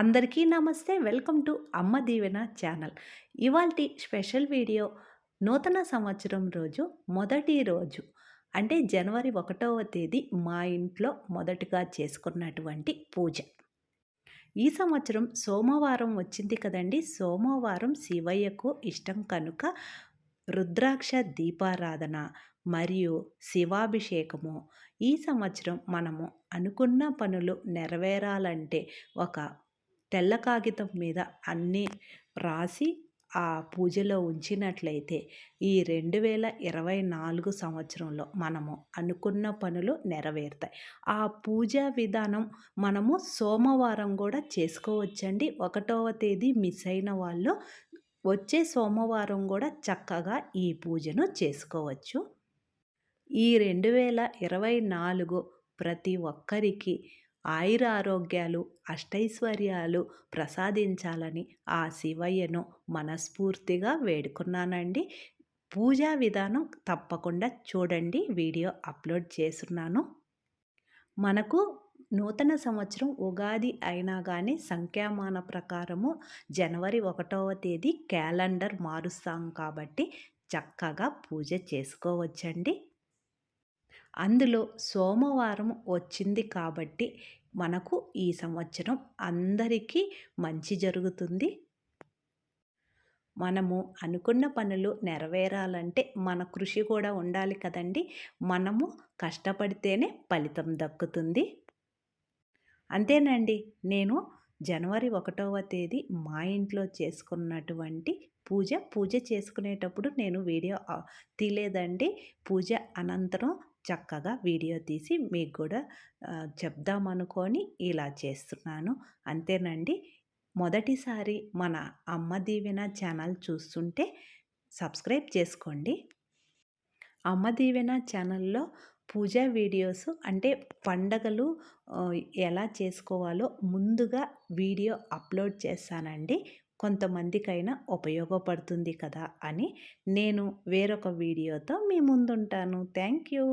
అందరికీ నమస్తే. Welcome to Amma Deevena channel. ఇవాల్టి స్పెషల్ వీడియో నూతన సంవత్సరం రోజు మొదటి రోజు అంటే జనవరి ఒకటవ తేదీ మా ఇంట్లో మొదటగా చేసుకున్నటువంటి పూజ. ఈ సంవత్సరం సోమవారం వచ్చింది కదండి. సోమవారం శివయ్యకు ఇష్టం కనుక రుద్రాక్ష దీపారాధన మరియు శివాభిషేకము. ఈ సంవత్సరం మనము అనుకున్న పనులు నెరవేరాలంటే ఒక తెల్ల కాగితం మీద అన్నీ రాసి ఆ పూజలో ఉంచినట్లయితే ఈ రెండు వేల ఇరవై నాలుగు సంవత్సరంలో మనము అనుకున్న పనులు నెరవేరుతాయి. ఆ పూజా విధానం మనము సోమవారం కూడా చేసుకోవచ్చండి. ఒకటవ తేదీ మిస్ అయిన వాళ్ళు వచ్చే సోమవారం కూడా చక్కగా ఈ పూజను చేసుకోవచ్చు. ఈ రెండు వేల ఇరవై నాలుగు ప్రతి ఒక్కరికి ఆయుర ఆరోగ్యాలు అష్టైశ్వర్యాలు ప్రసాదించాలని ఆ శివయ్యను మనస్ఫూర్తిగా వేడుకున్నానండి. పూజా విధానం తప్పకుండా చూడండి. వీడియో అప్లోడ్ చేస్తున్నాను. మనకు నూతన సంవత్సరం ఉగాది అయినా కానీ సంఖ్యామాన ప్రకారము జనవరి ఒకటవ తేదీ క్యాలెండర్ మారుస్తాం కాబట్టి చక్కగా పూజ చేసుకోవచ్చండి. అందులో సోమవారం వచ్చింది కాబట్టి మనకు ఈ సంవత్సరం అందరికీ మంచి జరుగుతుంది. మనము అనుకున్న పనులు నెరవేరాలంటే మన కృషి కూడా ఉండాలి కదండి. మనము కష్టపడితేనే ఫలితం దక్కుతుంది. అంతేనండి. నేను జనవరి ఒకటవ తేదీ మా ఇంట్లో చేసుకున్నటువంటి పూజ పూజ చేసుకునేటప్పుడు నేను వీడియో తీలేదండి. పూజ అనంతరం చక్కగా వీడియో తీసి మీకు కూడా చెప్దామనుకొని ఇలా చేస్తున్నాను. అంతేనండి. మొదటిసారి మన అమ్మ దీవెన ఛానల్ చూస్తుంటే సబ్స్క్రైబ్ చేసుకోండి. అమ్మ దీవెన ఛానల్లో పూజా వీడియోస్ అంటే పండగలు ఎలా చేసుకోవాలో ముందుగా వీడియో అప్లోడ్ చేస్తానండి. కొంతమందికైనా ఉపయోగపడుతుంది కదా అని నేను వేరొక వీడియోతో మీ ముందుంటాను. Thank you.